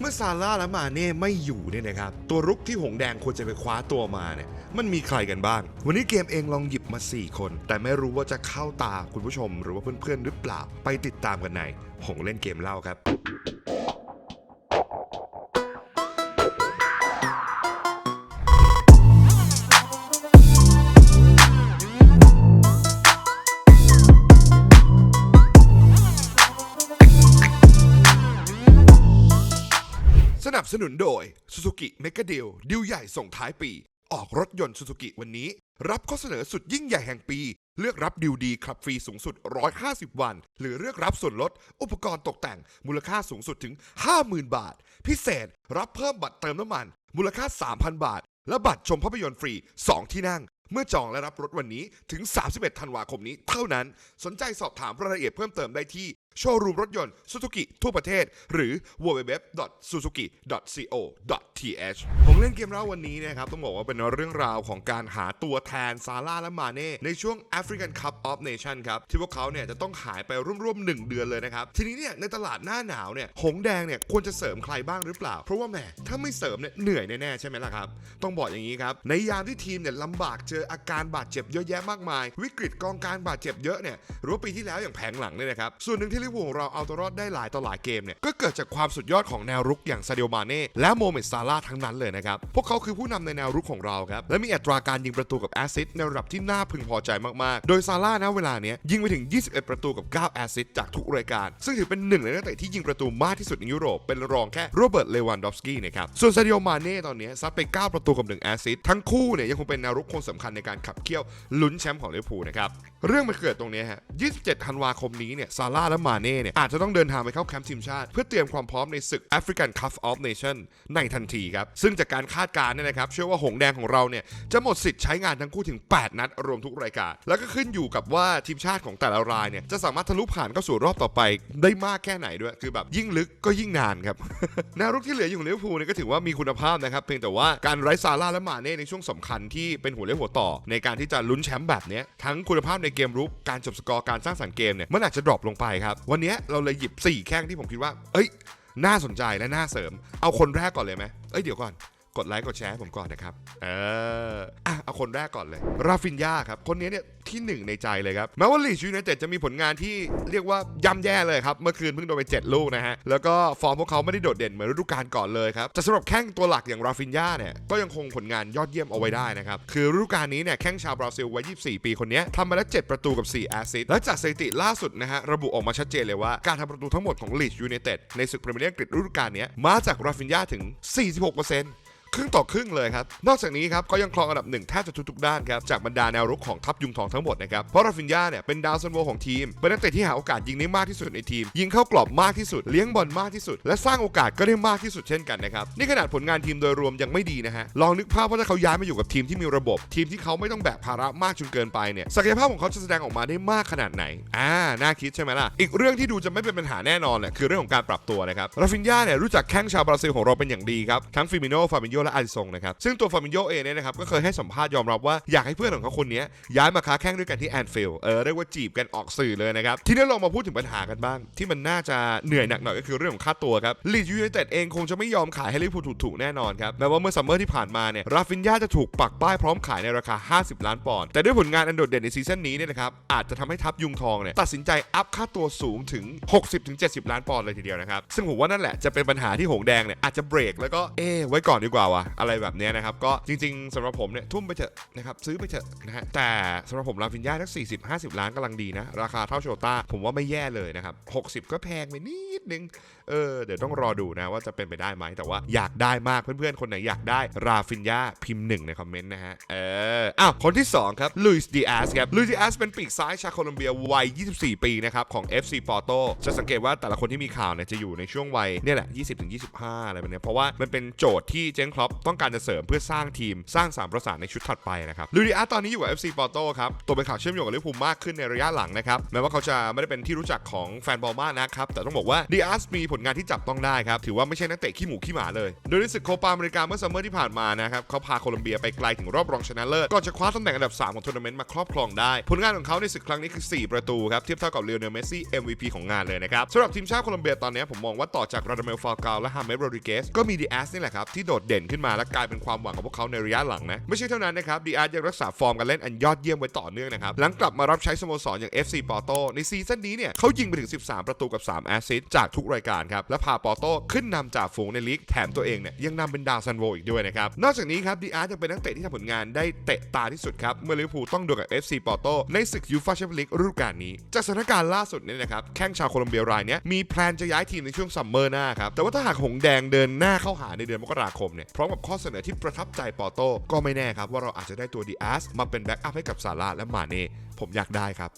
เมื่อซาร่าและมาเน่ไม่อยู่เนี่ยนะครับ ตัวรุกที่หงแดงควรจะไปคว้าตัวมาเนี่ย มันมีใครกันบ้าง วันนี้เกมเองลองหยิบมา 4 คน แต่ไม่รู้ว่าจะเข้าตาคุณผู้ชมหรือว่าเพื่อนๆหรือเปล่า ไปติดตามกันในหงเล่นเกมเล่าครับ สนุนโดย Suzuki m e g a Deal ดิวใหญ่ส่งท้ายปี ออกรถยนต์ Suzuki วันนี้ รับข้อเสนอสุดยิ่งใหญ่แห่งปี เลือกรับดิวดีขับฟรีสูงสุด 150 วัน หรือเลือกรับส่วนลด อุปกรณ์ตกแต่ง มูลค่าสูงสุดถึง 50,000 บาท พิเศษ รับเพิ่มบัตรเติมน้ำมัน มูลค่า 3,000 บาท และบัตรชมภาพยนตร์ฟรี 2 ที่นั่งเมื่อจองและรับรถวันนี้ถึง 31 ธันวาคมนี้เท่านั้น สนใจสอบถามรายละเอียดเพิ่มเติมได้ที่ โชว์รูมรถยนต์ Suzuki ทั่วประเทศ หรือ www.suzuki.co.th ผมเล่นเกมเล่าวันนี้นะครับต้องบอกว่าเป็นเรื่องราวของการหาตัวแทนซาร่าและมาเน่ในช่วง African Cup of Nation ครับ ที่พวกเขาเนี่ยจะต้องหายไปร่วมๆ1เดือนเลยนะครับ ทีนี้เนี่ยในตลาดหน้าหนาวเนี่ยหงแดงเนี่ยควรจะเสริมใครบ้างหรือเปล่า เพราะว่าแหมถ้าไม่เสริมเนี่ยเหนื่อยแน่ๆใช่ไหมล่ะครับ ต้องบอกอย่างนี้ครับในยามที่ทีมเนี่ยลำบากเจออาการบาดเจ็บเยอะแยะมากมาย วิกฤตกองการบาดเจ็บเยอะเนี่ยหรือว่าปีที่แล้วอย่างแผงหลังเนี่ยนะครับส่วนหนึ่งที่วอร์ของเราเอาตัวรอดได้หลายต่อหลายเกมเนี่ยก็เกิดจากความสุดยอดของแนวรุกอย่างซาเดียมาเน่และโมเมดซาร่าทั้งนั้นเลยนะครับพวกเขาคือผู้นำในแนวรุกของเราครับและมีอัตราการยิงประตูกับแอสซิสในระดับที่น่าพึงพอใจมากๆ โดยซาร่านะเวลาเนี้ยยิงไปถึง 21 ประตูกับ 9 แอสซิสจากทุกรายการ ซึ่งถือเป็นหนึ่งในนักเตะที่ยิงประตูมากที่สุดในยุโรปเป็นรองแค่โรเบิร์ตเลวันดอฟสกี้นะครับส่วนซาดิโอมาเน่ตอนเนี้ยซัดไป 9 ประตูกับ1แอสซิสทั้งคู่เนี่ยยังคงเป็นแนวรุกคนสำคัญในการขับเคี่ยวลุ้นแชมป์ของลิเวอร์พูลนะครับ เรื่องมันเกิดตรงนี้ฮะ 27 ธันวาคมนี้เนี่ย ซาร่าและมาเน่เนี่ย อาจจะต้องเดินทางไปเข้าแคมป์ทีมชาติ เพื่อเตรียมความพร้อมในศึก African Cup of Nation ในทันทีครับ ซึ่งจากการคาดการณ์เนี่ยนะครับ เชื่อว่าหงแดงของเราเนี่ย จะหมดสิทธิ์ใช้งานทั้งคู่ถึง 8 นัด รวมทุกรายการ แล้วก็ขึ้นอยู่กับว่าทีมชาติของแต่ละรายเนี่ย จะสามารถทะลุผ่านเข้าสู่รอบต่อไป ได้มากแค่ไหนด้วย คือแบบยิ่งลึกก็ยิ่งนานครับแนวรุกที่เหลืออยู่ของลิเวอร์พูลเนี่ยก็ถือว่ามีคุณภาพนะครับ เพียงแต่ว่าการไร้ซาร่าและมาเน่ในช่วงสำคัญที่เป็นหัวเรี่ยวหัวต่อ ในการที่จะลุ้นแชมป์แบบนี้ทั้งคุณภาพในเกมรุกการจบสกอร์การสร้างสรรค์เกมเนี่ยมันอาจจะดรอปลงไปครับ วันนี้เราเลยหยิบ 4 แข้งที่ผมคิดว่า เอ้ย น่าสนใจและน่าเสริม เอาคนแรกก่อนเลยไหมเอ้ยเดี๋ยวก่อน กดไลค์กดแชร์ให้ผมก่อนนะครับ เอออะเอาคนแรกก่อนเลย ราฟินยาครับ คนนี้เนี่ยที่หนึ่งในใจเลยครับแม้ว่าลีชยูนเต็ดจะมีผลงานที่เรียกว่าย่ำแย่เลยครับ เมื่อคืนเพิ่งโดนไป 7 ลูกนะฮะ แล้วก็ฟอร์มพวกเขาไม่ได้โดดเด่นเหมือนฤดูกาลก่อนเลยครับแต่สำหรับแข้งตัวหลักอย่างราฟินยาเนี่ยก็ยังคงผลงานยอดเยี่ยมเอาไว้ได้นะครับคือฤดูกาลนี้เนี่ยแข้งชาวบราซิลวัย 24 ปีคนนี้ทำมาแล้ว 7 ประตูกับ 4 แอสซิสต์และจากสถิติล่าสุดนะฮะระบุออกมาชัดเจนเลยว่าการทำประตูทั้งหมดของลีชยูไนเต็ดในศึกพรีเมียร์ลีกฤดูกาลนี้มาจากราฟินยาถึง 46% ครึ่งต่อครึ่งเลยครับ นอกจากนี้ครับเขายังครองอันดับหนึ่งแทบจะทุกๆด้านครับจากบรรดาแนวรุกของทัพยุงทองทั้งหมดนะครับเพราะราฟินยาเนี่ยเป็นดาวซันโวของทีมเป็นนักเตะที่หาโอกาสยิงได้มากที่สุดในทีม ยิงเข้ากรอบมากที่สุดเลี้ยงบอลมากที่สุด และสร้างโอกาสก็ได้มากที่สุดเช่นกันนะครับนี่ขนาดผลงานทีมโดยรวมยังไม่ดีนะฮะลองนึกภาพว่าถ้าเขาย้ายมาอยู่กับทีมที่มีระบบ ทีมที่เขาไม่ต้องแบกภาระมากจนเกินไปเนี่ยศักยภาพของเขาจะแสดงออกมาได้มากขนาดไหนอ่าน่าคิดใช่ไหมล่ะอีกเรื่องที่ดูจะไม่เป็นปัญหาแน่นอนเนี่ยคือเรื่องของการปรับตัวนะครับราฟินยาเนี่ยรู้จักแข้งชาวบราซิลของเราเป็นอย่างดีครับทั้งฟิมิโนฟาบินโยและอาริซงนะครับซึ่งตัวฟาบินโยเองเนี่ยนะครับก็เคยให้สัมภาษณ์ยอมรับว่าอยากให้เพื่อนของเขาคนนี้ย้ายมาค้าแข้งด้วยกันที่แอนฟิลด์เออเรียกว่าจีบกันออกสื่อเลยนะครับทีนี้เรามาพูดถึงปัญหากันบ้าง ที่มันน่าจะเหนื่อยหนักหน่อยก็คือเรื่องของค่าตัวครับลีดยูไนเต็ดเองคงจะไม่ยอมขายให้ลิเวอร์พูลถูกๆแน่นอนครับแม้ว่าเมื่อซัมเมอร์ที่ผ่านมาเนี่ยราฟินยาจะถูกปักป้ายพร้อมขายในราคา 50 ล้านปอนด์แต่ด้วยผลงานอันโดดเด่นในซีซั่นนี้เนี่ยนะครับอาจจะทำให้ทัพยุงทองเนี่ยตัดสินใจอัพค่าตัวสูงถึง 60-70 ล้านปอนด์เลยทีเดียวนะครับซึ่งผมว่านั่นแหละจะเป็นปัญหาที่หงแดงเนี่ยอาจจะเบรกแล้วก็เอไว้ก่อนดีกว่าวะอะไรแบบนี้นะครับ ก็จริงๆสำหรับผมเนี่ยทุ่มไปเถอะนะครับซื้อไปเถอะนะฮะแต่สำหรับผมราฟินยาทั้ง40-50 ล้านกำลังดีนะ ราคาเท่าโชต้าผมว่าไม่แย่เลยนะครับ 60 ก็แพงไปนิดนึงเออเดี๋ยวต้องรอดูนะว่าจะเป็นไปได้ไหมแต่ว่าอยากได้มากเพื่อนๆ คนไหนอยากได้ราฟินยาพิมพ์หนึ่งในคอมเมนต์นะฮะเอออ้าวคนที่ 2 ครับลุยส์ดีอาสครับลุยส์ดีอาสเป็นปีกซ้ายชาวโคลอมเบียวัย 24 ปีนะครับของ FC Porto จะสังเกตว่าแต่ละคนที่มีข่าวเนี่ยจะอยู่ในช่วงวัยเนี่ยแหละ 20-25 อะไรแบบนี้เพราะว่ามันเป็นโจทย์ที่เจ๊งครอปต้องการจะเสริมเพื่อสร้างทีมสร้างสามประสานในชุดถัดไปนะครับลูดิอาตอนนี้อยู่กับ FC ปอร์โตครับตัวเป็นข่าวเชื่อมโยงกับลิเวอร์พูลมากขึ้นในระยะหลังนะครับแม้ว่าเขาจะไม่ได้เป็นที่รู้จักของแฟนบอลมากนะครับแต่ต้องบอกว่าดิอาร์มีผลงานที่จับต้องได้ครับถือว่าไม่ใช่นักเตะขี้หมูขี้หมาเลยโดยในศึกโคปาอเมริกาเมื่อซัมเมอร์ที่ผ่านมานะครับเขาพาโคลอมเบียไปไกลถึงรอบรองชนะเลิศก่อนจะคว้าตำแหน่งอันดับ 3 ของทัวร์นาเมนต์มาครอบครองได้ ผลงานของเขาในศึกครั้งนี้คือ 4 ประตูครับเทียบเท่ากับเลโอเนลเมสซี่ MVP ของงานเลยนะครับสำหรับทีมชาติโคลอมเบียตอนนี้ผมมองว่าต่อจากราดาเมลฟาลกาและฮาเมสโรดริเกสก็มีดีอาร์นี่แหละครับที่โดดเด่นขึ้นมาและกลายเป็นความหวังของพวกเขาในระยะหลังนะ ไม่ใช่เท่านั้นนะครับดีอาร์ยังรักษาฟอร์มการเล่นอันยอดเยี่ยมไว้ต่อเนื่องนะครับ หลังกลับมารับใช้สโมสรอย่าง FC ปอร์โตในซีซั่นนี้เนี่ยเขายิงไปถึง 13 ประตูกับ 3 แอสซิสต์จากทุกรายการครับ และพาปอร์โตขึ้นนำจากฝูงในลีกแถมตัวเองเนี่ยยังนำเป็นดาวซันโวอีกด้วยนะครับ นอกจากนี้ครับดีอาร์ยังเป็นนักเตะที่ทำผลงานได้เตะตาที่สุดครับเมื่อลิเวอร์พูลต้องดวลกับ FC ปอร์โตในศึกยูฟ่าแชมเปี้ยนลีกฤดูกาลนี้จากสถานการณ์ล่าสุดเนี่ยนะครับแข้งชาวโคลอมเบียรายเนี้ยมีแพลนจะย้ายทีมในช่วงซัมเมอร์หน้าครับแต่ว่าถ้าหากหงแดงเดินหน้าเข้าหาในเดือนมกราคมเนี่ยพร้อมกับข้อเสนอที่ประทับใจปอโต้ก็ไม่แน่ครับว่าเราอาจจะได้ตัวดีอาร์มาเป็นแบ็กอัพให้กับซาร่าและมาเน่ผมอยากได้ครับ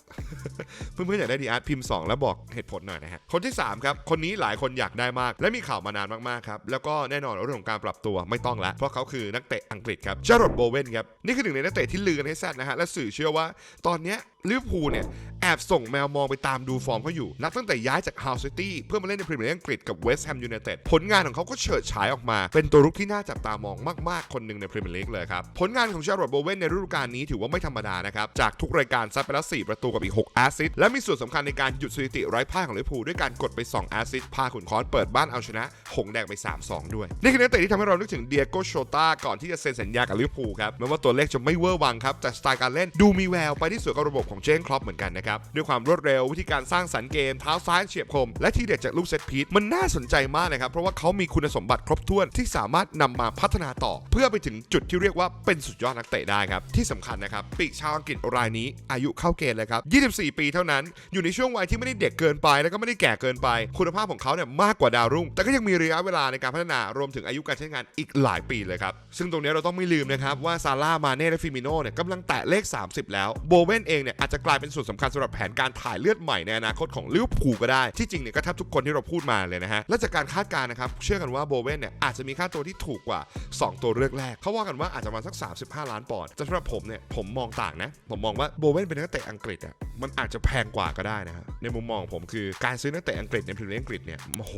เพื่อนๆอยากได้ดีอาร์ตพิมพ์ 2 แล้วบอกเหตุผลหน่อยนะฮะคนที่ 3 ครับ คนนี้หลายคนอยากได้มาก และมีข่าวมานานมากๆครับ แล้วก็แน่นอนเรื่องของการปรับตัวไม่ต้องละเพราะเขาคือนักเตะอังกฤษครับจารดโบเวนครับ นี่คือหนึ่งในนักเตะที่ลือกันให้แซดนะฮะและสื่อเชื่อว่า ตอนเนี้ยลิเวอร์พูลเนี่ย แอบส่งแมวมองไปตามดูฟอร์มเขาอยู่ นับตั้งแต่ย้ายจากฮาวซิตี้เพื่อมาเล่นในพรีเมียร์ลีกอังกฤษกับเวสต์แฮมยูไนเต็ดผลงานของเขาก็เฉิดฉายออกมา เป็นตัวรุกที่น่าจับตามองมาก ๆ คนหนึ่งในพรีเมียร์ลีกเลยครับ ผลงานของชาร์ลอตโบเวนในฤดูกาลนี้ถือว่าไม่ธรรมดานะครับ จากทุกรายการซัดไปแล้ว4ประตูกับอีก6แอสซิสต์และมีส่วนสำคัญในการหยุดสถิติไร้พ่ายของลิเวอร์พูลด้วยการกดไป2แอสซิสต์พาขุนค้อนเปิดบ้านเอาชนะ หงแดงไป 3-2 ด้วยนี่คือนักเตะที่ทำให้เรานึกถึงเดียโกโชตาก่อนที่จะเซ็นสัญญากับลิเวอร์พูลครับแม้ว่าตัวเลขจะไม่เวอร์วังครับแต่สไตล์การเล่นดูมีแววไปที่สวนกับระบบของเจนครอปเหมือนกันนะครับ ด้วยความรวดเร็ววิธีการสร้างสรรค์เกมเท้าซ้ายเฉียบคม และที่เด็ดจากลูกเซตพีทมันน่าสนใจมากนะครับ เพราะว่าเขามีคุณสมบัติครบถ้วนที่สามารถนำมาพัฒนาต่อ เพื่อไปถึงจุดที่เรียกว่าเป็นสุดยอดนักเตะได้ครับ ที่สำคัญนะครับปีกชาวอังกฤษรายนี้อายุเข้าเกณฑ์เลยครับ 24 ปีเท่านั้นอยู่ในช่วงวัยที่ไม่ได้เด็กเกินไปแล้วก็ไม่ได้แก่เกินไป คุณภาพของเขาเนี่ยมากกว่าดาวรุ่ง แต่ก็ยังมีระยะเวลาในการพัฒนารวมถึงอายุการใช้งานอีกหลายปีเลยครับซึ่งตรงนี้เราต้องไม่ลืมนะครับว่าซาร่ามาเน่และฟิมิโน่เนี่ยกำลังแตะเลข 30 แล้วโบเวนเองเนี่ยอาจจะกลายเป็นส่วนสำคัญสำหรับแผนการถ่ายเลือดใหม่ในอนาคตของลิเวอร์พูลก็ได้ ที่จริงเนี่ยก็แทบทุกคนที่เราพูดมาเลยนะฮะ และจากการคาดการณ์นะครับ เชื่อกันว่าโบเวนเนี่ยอาจจะมีค่าตัวที่ถูกกว่า 2 ตัวเลือกแรก เขาว่ากันว่าอาจจะมาสัก 35 ล้านปอนด์แต่สำหรับผมเนี่ยผมมองต่างนะ ผมมองว่าโบเวนเป็นนักเตะอังกฤษอะมันอาจจะแพงกว่าก็ได้นะฮะในมุมมองผมคือการซื้อนักเตะอังกฤษในพรีเมียร์อังกฤษเนี่ยโอ้โห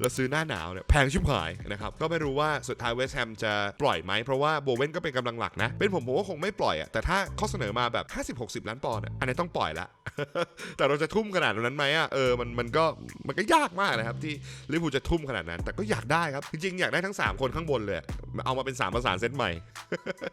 แล้วซื้อหน้าหนาวเนี่ยแพงชิบหายนะครับก็ไม่รู้ว่าสุดท้ายเวสต์แฮมจะปล่อยไหมเพราะว่าโบเวนก็เป็นกำลังหลักนะเป็นผมผมว่าคงไม่ปล่อยอะแต่ถ้าข้อเสนอมาแบบ 50-60 ล้านปอนด์อะอันนี้ต้องปล่อยละ แต่เราจะทุ่มขนาดนั้นไหมอะเออมันมันก็มันก็ยากมากนะครับ ที่ลิเวอร์พูลจะทุ่มขนาดนั้น แต่ก็อยากได้ครับ จริงๆ อยากได้ทั้ง 3 คนข้างบนเลย เอามาเป็น 3 ประสานเซตใหม่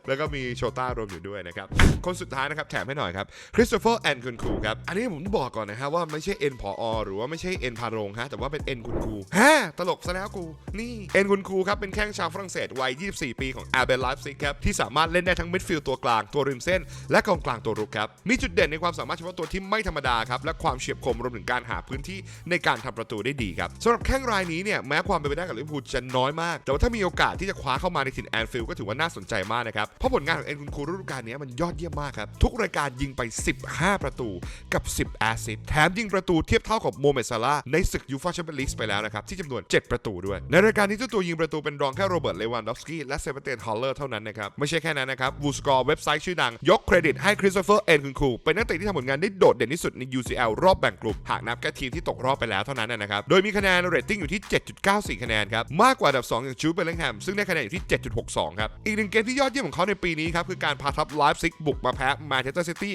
แล้วก็มีโชต้ารวมอยู่ด้วยนะครับ คนสุดท้ายนะครับแถมให้หน่อยครับคริสโตเฟอร์แอนคุณครูครับ อันนี้ผมต้องบอกก่อนนะฮะว่าไม่ใช่เอ็นพออหรือว่าไม่ใช่เอ็นพาโรงฮะแต่ว่าเป็นเอ็นคุณครูฮะตลกซะแล้วกูนี่เอ็นคุณครูครับเป็นแข้งชาวฝรั่งเศสวัย 24 ปีของอาเบลไลฟ์ซิกครับที่สามารถเล่นได้ทั้งมิดฟิลด์ตัวกลางตัวริมเส้น และกองกลางตัวรุกครับมีจุดเด่นในความสามารถเฉพาะตัวที่ไไม่ธรรมดาครับ และความเฉียบคมรวมถึงการหาพื้นที่ในการทำประตูได้ดีครับสำหรับแข้งรายนี้เนี่ยแม้ความเป็นไปได้กับลิเวอร์พูลจะน้อยมาก แต่ว่าถ้ามีโอกาสที่จะคว้าเข้ามาในถิ่นแอนฟิลด์ก็ถือว่าน่าสนใจมากนะครับเพราะผลงานของเอ็นคุณครูฤดูกาลนี้มันยอดเยี่ยมมากครับทุกรายการยิงไป 15 ประตูกับ 10 แอสซิสต์แถมยิงประตูเทียบเท่ากับโมเมซาลาในศึกยูฟ่าแชมเปี้ยนลีกไปแล้วนะครับที่จำนวน 7 ประตูด้วย ในรายการนี้เจ้าตัวยิงประตูเป็นรองแค่โรเบิร์ตเลวันดอฟสกี้และเซเบเตียนฮอลเลอร์เท่านั้นนะครับไม่ใช่แค่นั้นนะครับวูสกอร์เว็บไซต์ชื่อดังยกเครดิตให้คริสโตเฟอร์เอ็นคุณคูเป็นนักเตะที่ทำผลงานได้โดดเด่นที่สุดใน UCL รอบแบ่งกลุ่มหากนับแค่ทีมที่ตกรอบไปแล้วเท่านั้นนะครับ โดยมีคะแนนเรตติ้งอยู่ที่ 7.94 คะแนนครับ มากกว่าอันดับ 2 อย่างจูเบลลิงแฮมซึ่งได้คะแนนอยู่ที่ 7.62 ครับ อีกหนึ่งเกมที่ยอดเยี่ยมของเขาในปีนี้ครับคือการพาทัพไลฟ์ซิกบุกมาแพ้แมนเชสเตอร์ซิตี้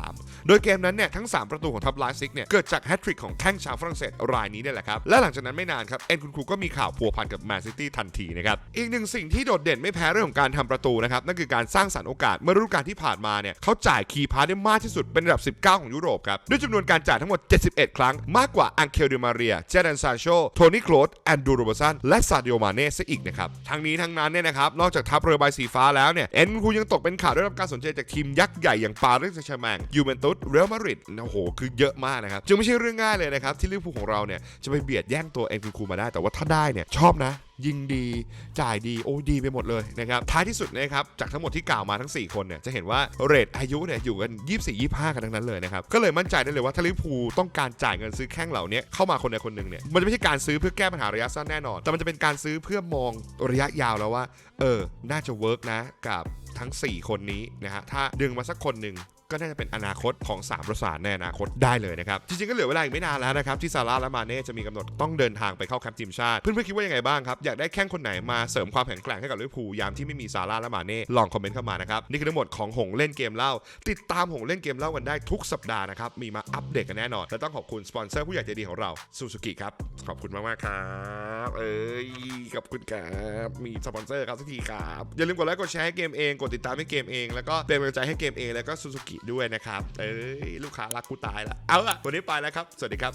6-3 โดยเกมนั้นเนี่ยทั้ง 3 ประตูของทัพไลฟ์ซิกเนี่ยเกิดจากแฮตทริกของแข้งชาวฝรั่งเศสรายนี้เนี่ยแหละครับและหลังจากนั้นไม่นานครับเอ็นคุณครูก็มีข่าวพัวพันกับแมนซิตี้ทันทีนะครับอีกหนึ่งสิ่งที่โดดเด่นไม่แพ้เรื่องของการทำประตูนะครับนั่นคือการสร้างสรรค์โอกาสเมื่อฤดูกาลที่ผ่านมาเนี่ยเขาจ่ายคีย์พาสได้มากที่สุดเป็นระดับ 19 ของยุโรปครับ ด้วยจำนวนการจ่ายทั้งหมด 71 ครั้ง มากกว่าอังเคลเดมาเรีย เจเดนซานโช โทนี่โคลดแอนดูโรบสัน และซาดิโอมาเน่ซะอีกนะครับ ทั้งนี้ทั้งนั้นเนี่ยนะครับ นอกจากทัพเรือใบสีฟ้าแล้วเนี่ย เอ็นคูยังตกเป็นข่าวได้รับการสนใจจากทีมยักษ์ใหญ่อย่างปารีสแซงต์แชร์แมงยูเวนตุส เรอัลมาดริด โอ้โห คือเยอะมากนะครับ จึงไม่ใช่เรื่องง่ายเลยนะครับที่ลิเวอร์พูลของเราเนี่ยจะไปเบียดแย่งตัวเอ็นคูมาได้ แต่ว่าถ้าได้เนี่ยชอบนะยิงดีจ่ายดีโอ้ดีไปหมดเลยนะครับท้ายที่สุดนะครับจากทั้งหมดที่กล่าวมาทั้ง 4 คนเนี่ยจะเห็นว่าเรทอายุเนี่ยอยู่กัน 24 25 กันทั้งนั้นเลยนะครับก็เลยมั่นใจได้เลยว่าถ้าลิเวอร์พูลต้องการจ่ายเงินซื้อแข้งเหล่านี้เข้ามาคนใดคนหนึ่งเนี่ยมันจะไม่ใช่การซื้อเพื่อแก้ปัญหาระยะสั้นแน่นอน แต่มันจะเป็นการซื้อเพื่อมองระยะยาวแล้วว่าเออน่าจะเวิร์กนะกับทั้ง 4 คนนี้นะฮะถ้าดึงมาสักคนหนึ่ง ก็น่าจะเป็นอนาคตของ3ประสานในอนาคตได้เลยนะครับ จริงๆก็เหลือเวลาอีกไม่นานแล้วนะครับ ที่ซาร่าและมาเน่จะมีกำหนดต้องเดินทางไปเข้าแคมป์ทีมชาติ เพื่อนๆคิดว่ายังไงบ้างครับ อยากได้แข้งคนไหนมาเสริมความแข็งแกร่งให้กับลิเวอร์พูลยามที่ไม่มีซาร่าและมาเน่ลองคอมเมนต์เข้ามานะครับนี่คือทั้งหมดของหงเล่นเกมเล่า ติดตามหงเล่นเกมเล่ากันได้ทุกสัปดาห์นะครับมีมาอัปเดตกันแน่นอนและต้องขอบคุณสปอนเซอร์ผู้ใหญ่ใจดีของเราซูซูกิครับขอบคุณมากๆครับเอ้ยขอบคุณครับมีสปอนเซอร์ครับสักทีครับอย่าลืมกดไลค์กดแชร์ให้เกมเองกดติดตามให้เกมเองแล้วก็เป็นกำลังใจให้เกมเองแล้วก็ซูซูกิด้วยนะครับ เอ้ยลูกค้ารักกูตายละ เอาละวันนี้ไปแล้วครับ สวัสดีครับ